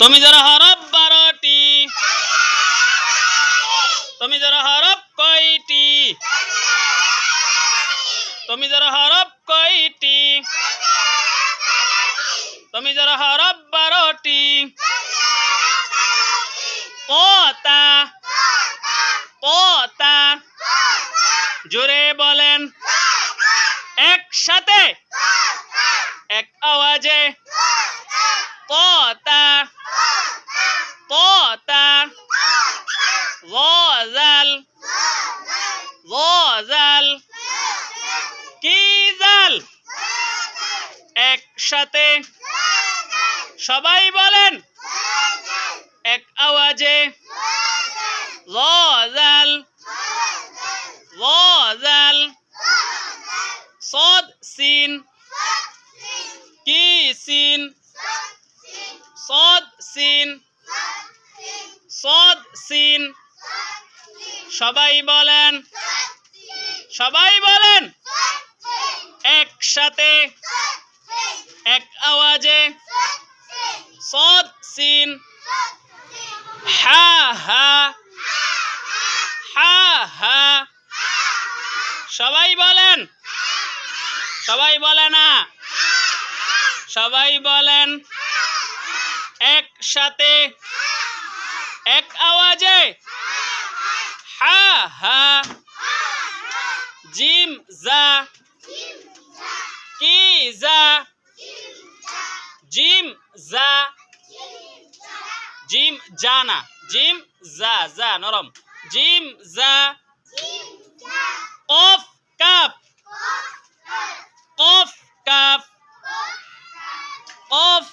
তুমি যারা হরফ বারোটি, তুমি যারা হরফ কয়টি, তুমি যারা হরফ কয়টি, তুমি যারা হরফ বারোটি পোতা পোতা জোরে বলেন, একসাথে, এক আওয়াজে পোতা একসাথে। সবাই বলেন। এক আওয়াজে। লজাল। লজাল। সদ সিন। কি সিন? সদ সিন। সদ সিন। সবাই বলেন। সবাই বলেন। একসাথে। এক আওয়াজে। সদ সিন হা হা। হা হা। সবাই বলেন। সবাই বলে না। সবাই বলেন। একসাথে। এক আওয়াজে। হা হা। জিম যা। কি যা। জিম যা না জিম যা যা নরম। জিম যা কফ কাপ। কফ কাপ। কফ